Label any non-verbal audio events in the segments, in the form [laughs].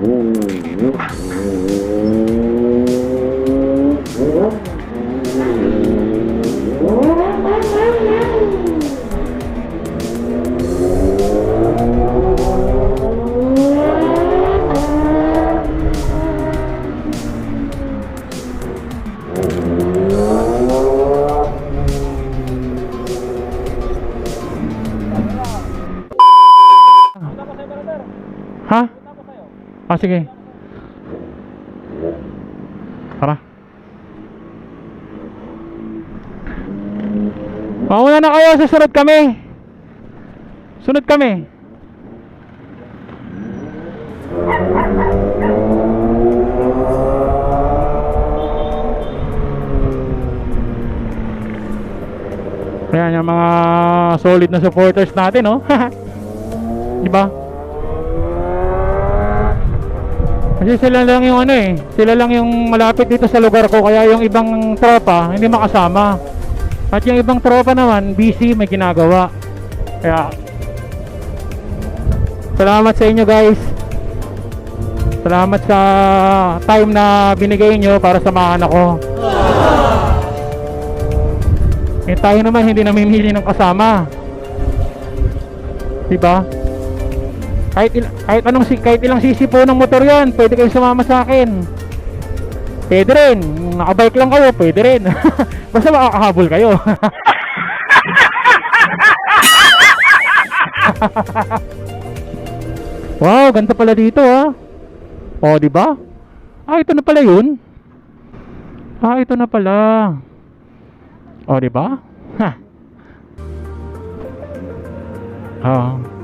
Ha? Sige. Tara. Mauna na kayo, susunod kami. Sunod kami. Ayan yung mga solid na supporters natin, no? [laughs] Di ba? Kasi sila lang yung ano eh, sila lang yung malapit dito sa lugar ko kaya yung ibang tropa hindi makasama. At yung ibang tropa naman, busy, may ginagawa. Kaya Salamat sa inyo guys. Salamat sa time na binigay nyo para samahan ako. Eh tayo naman hindi namimili ng kasama. Diba? Kahit, il- kahit anong si kahit ilang sisi po ng motor 'yan, pwede kayong sumama sa akin. Pwede rin. Nakabike lang kayo, pwede rin. [laughs] Basta makakahabol kayo. [laughs] wow, ganda pala dito ah. Oh, di ba? Ah, ito na pala 'yun. Ah, ito na pala. Oh, di ba? Ha. Ah.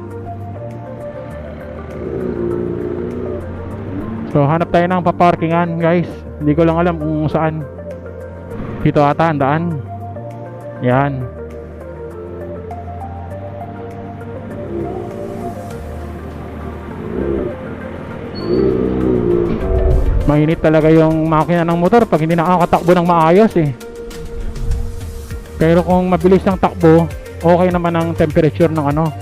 So hanap tayo ng paparkingan guys. Hindi ko lang alam kung saan. Dito ata ang daan. Yan. Mainit talaga yung makina ng motor pag hindi nakakatakbo ng maayos eh. Pero kung mabilis ang takbo Okay naman ang temperature ng ano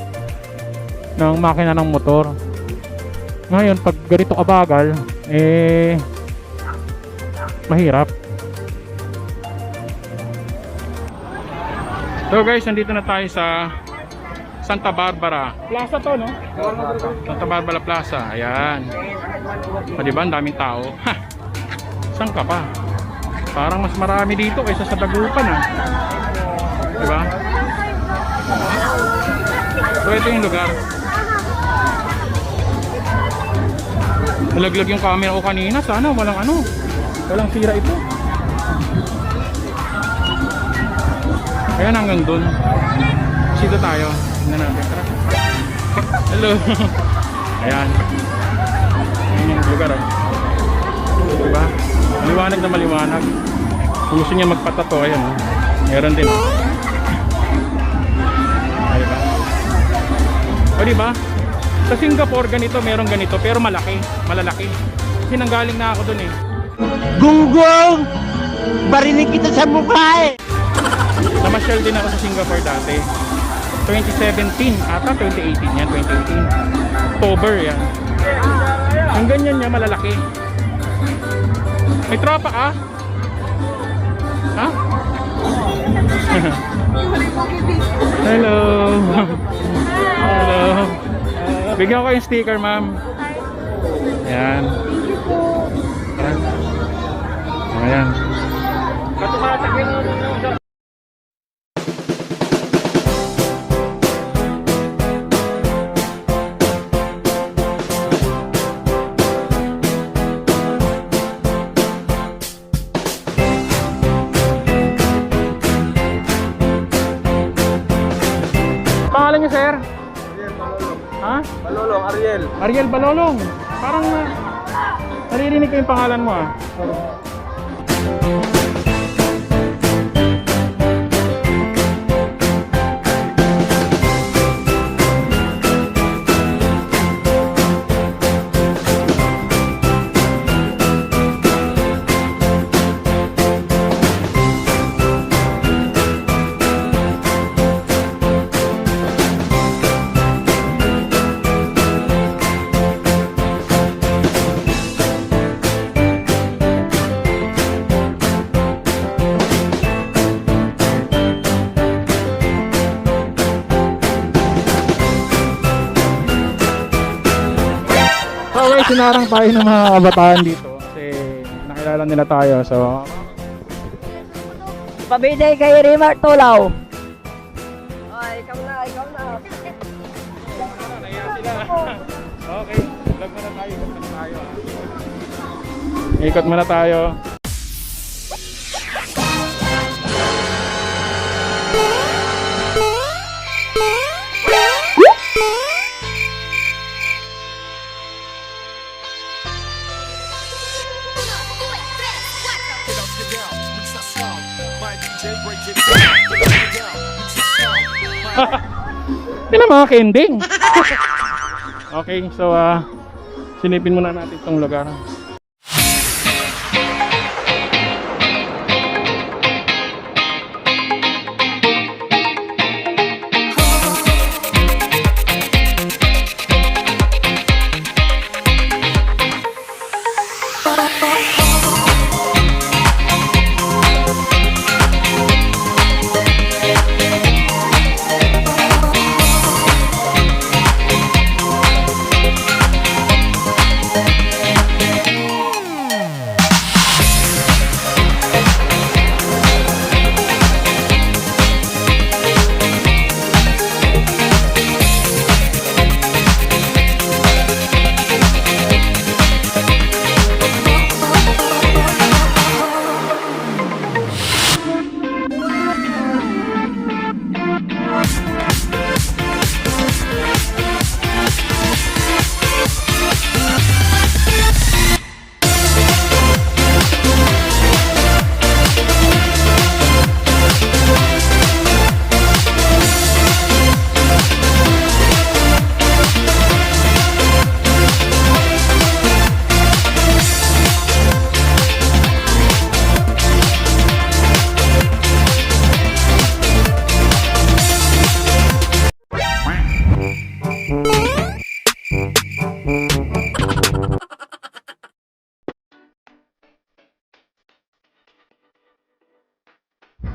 ng makina ng motor ngayon, pag ganito kabagal, eh, mahirap. So guys, nandito na tayo sa Santa Barbara. Plaza to, no? Santa Barbara Plaza. Ayan. O, diba? Ang daming tao. Ha! Saan ka pa? Parang mas marami dito kaysa sa Dagupan, ah. Diba? So, ito yung lugar. Nalaglag yung camera ko kanina. Sana walang ano. Walang sira ito. Ayan hanggang dun. Sito tayo. Tingnan natin. Tara. Hello. [laughs] Ayan. Ayan yung lugar oh. Diba? Maliwanag na maliwanag. Kung gusto niya magpatato, ayan oh. Meron din oh. Diba? O diba? Sa Singapore ganito, meron ganito pero malaki, malalaki. Kasi nanggaling na ako dun eh. Gunggong! Barinig kita sa mukha eh! Namasyal din ako sa Singapore dati. 2017 ata 2018 yan, 2018. October yan. Yung ganyan niya malalaki. May tropa ka? Ha? [laughs] Hello. [laughs] Hello. Bigyan ko yung sticker, ma'am. Ayan. Ayan. Ariel. Balolong. Parang uh, naririnig ko yung pangalan mo ah. Sinarang tayo ng mga kabataan dito kasi nakilala nila tayo. So, Pabide kay Rimar Tulaw. Ay, ikaw na, ikaw na. Okay, vlog muna tayo. Ikot muna tayo. Ikot muna tayo. Ang mga kending. [laughs] okay, so ah sinipin muna natin itong lugar.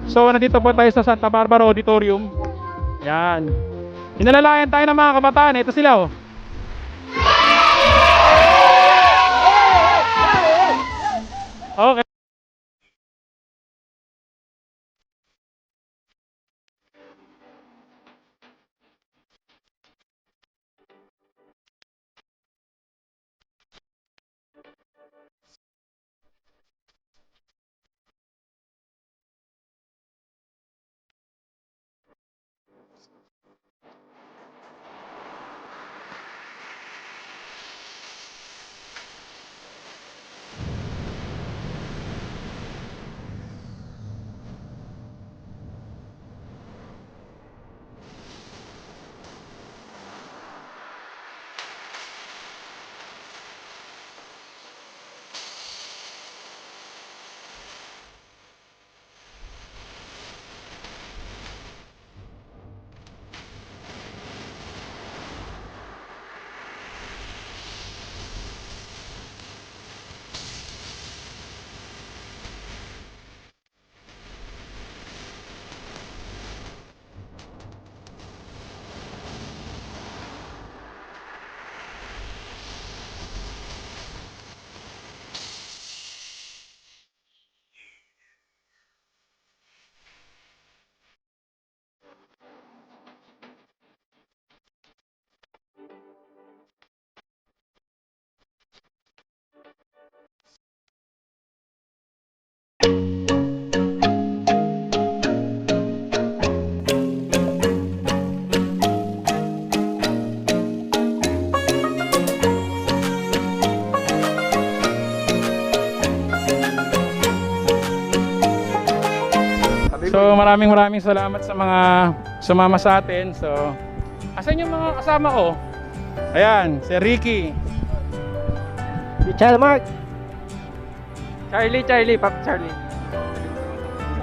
So nandito po tayo sa Santa Barbara Auditorium. Yan. Inalalayan tayo ng mga kabataan. Ito sila oh. Maraming maraming salamat sa mga sumama sa atin. So asan yung mga kasama ko? Ayan, si Ricky. Charlie Mark. Charlie, Charlie, Pop Charlie.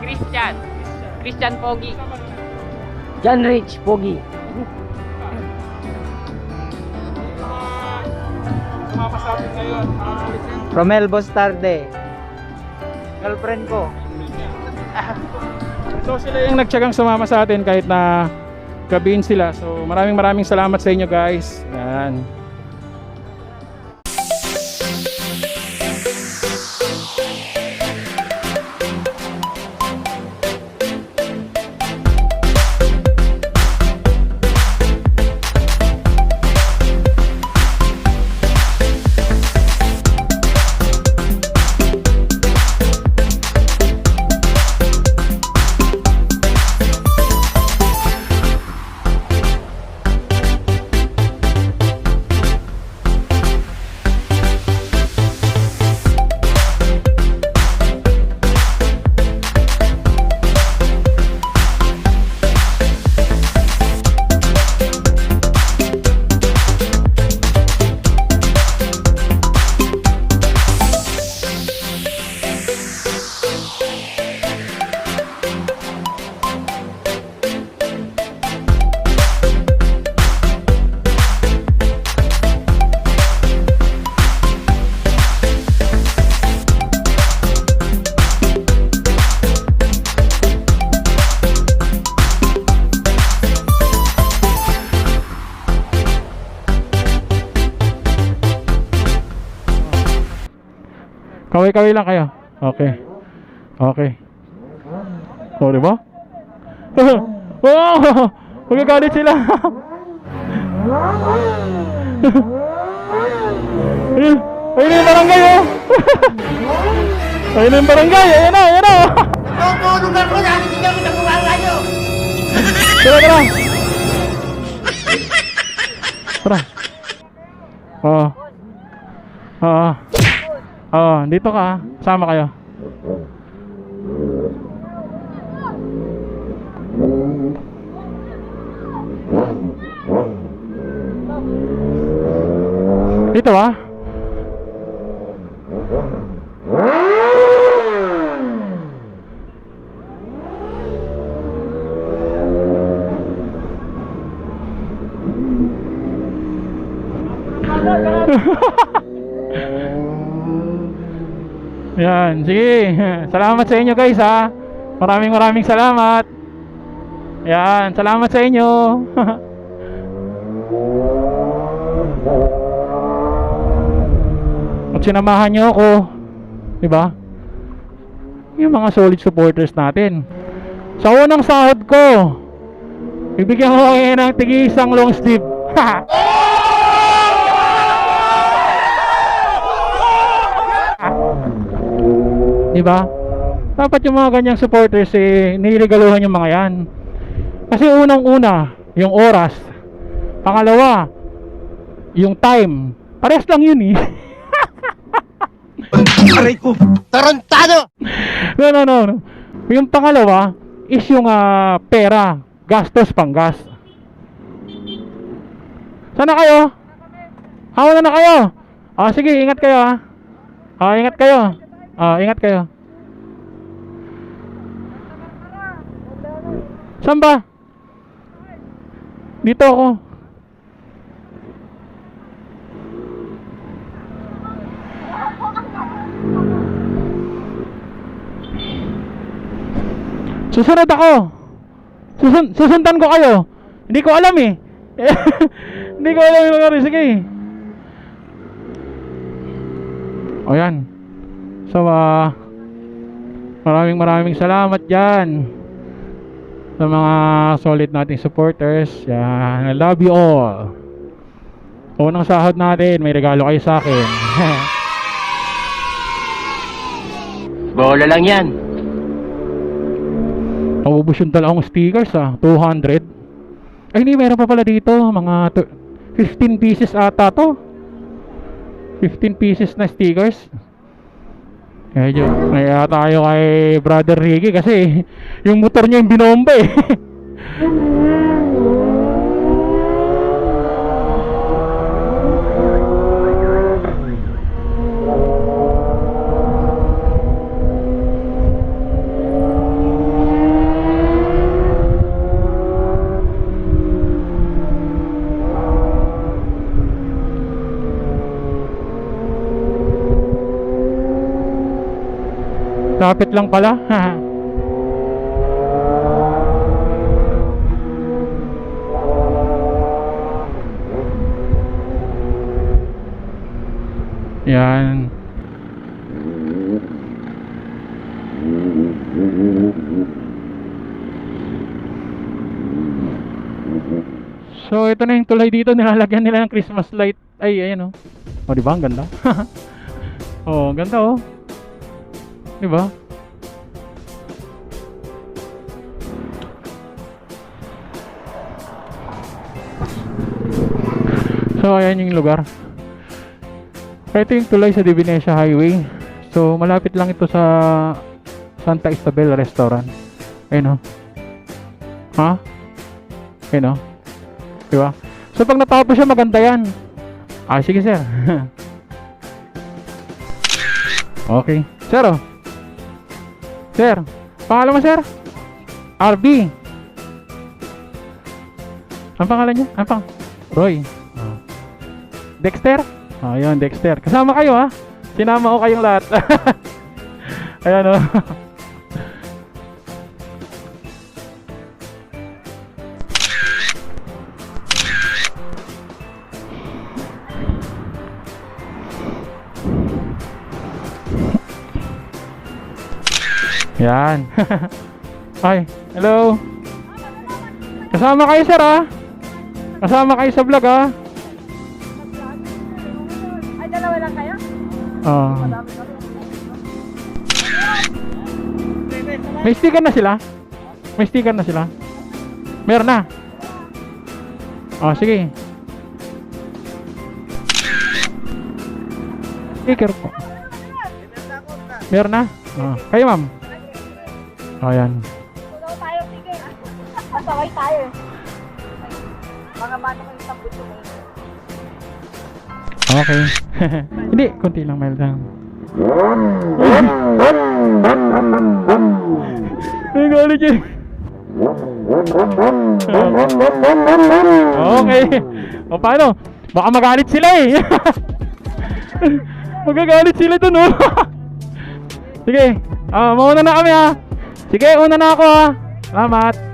Christian. Christian Pogi. John Rich, Pogi. Sumama sa atin ngayon. Romel Bostarde. Girlfriend ko. So sila yung nagtsagang sumama sa atin kahit na gabihin sila. So maraming maraming salamat sa inyo guys. Yan. Kaway-kaway lang kayo. Okay. Okay. O, di ba? [laughs] Oh! Magagalit sila. [laughs] Ayun. Ayun yung barangay, oh. [laughs] Ayun yung barangay. Ayan na, ayan na. Tutulungan ko na, hindi kami nakuha kayo! Tara, tara. Tara. Oo. Oo. Oo, dito ka. ah. Sama kayo. Dito ah. [laughs] Yan, sige. [laughs] Salamat sa inyo guys ha. Maraming maraming salamat. Yan, salamat sa inyo. [laughs] At sinamahan niyo ako. 'Di ba? Yung mga solid supporters natin. Sa unang sahod ko, bibigyan ko kayo ng tigi isang long sleeve. [laughs] Di ba? Dapat yung mga ganyang supporters eh, niligaluhan yung mga yan. Kasi unang-una, yung oras. Pangalawa, yung time. Pares lang yun eh. [laughs] Aray ko! Tarantado! no, no, no, no. Yung pangalawa is yung ah, pera. Gastos pang gas. Sana kayo? Hawa na na kayo. Ah, sige, ingat kayo ah. Ah, ingat kayo. Ah, ingat kayo. Saan ba? Dito ako. Susunod ako. Susun susundan ko kayo. Hindi ko alam eh. [laughs] Hindi ko alam yung nangyari. Sige. O yan. So, ah, maraming maraming salamat dyan sa mga solid nating supporters. Yan. I love you all. Unang sahod natin, may regalo kayo sa akin. [laughs] Bola lang yan. Naubos yung dalawang stickers ah, 200. Ay hindi, meron pa pala dito, mga tu- 15 pieces ata to. 15 pieces na stickers. Medyo, kaya tayo kay Brother Ricky kasi yung motor niya yung binomba [laughs] Lapit lang pala. [laughs] Yan. So, ito na yung tulay dito. [laughs] Nilalagyan nila ng Christmas light. Ay, ayan oh. Oh, di ba? Ang ganda. [laughs] oh, ganda oh. Di ba? So, ayan yung lugar. Ito yung tulay sa Divinesia Highway. So, malapit lang ito sa Santa Isabel Restaurant. Ayun o. Ha? Ayun o. Di ba? So, pag natapos siya, maganda yan. Ah, sige sir. [laughs] okay. Sir, oh. Sir, pangalan mo sir? RB. Ang pangalan niya? Ang pang? Roy. Oh. Dexter? Oh, yun, Dexter. Kasama kayo ha? Sinama ko kayong lahat. [laughs] Ayan oh. [laughs] Yan. [laughs] Ay, hello. Kasama kayo sir ah. Kasama kayo sa vlog ah. Ay, dalawa lang kayo? Oh. May sticker na sila? May sticker na sila? Meron na? Oh, sige. Sticker po. Meron na? Oh. Kayo ma'am? Oh, yan. Tulaw tayo, sige. [laughs] Pasaway tayo. Mga bata ko yung ko eh. Okay. [laughs] Hindi, konti lang, mild lang. Ay, galit yun. [laughs] okay. O paano? Baka magalit sila eh. Magagalit sila dun oh. Sige. Ah, mauna na kami ah. Sige, una na ako ah. Salamat.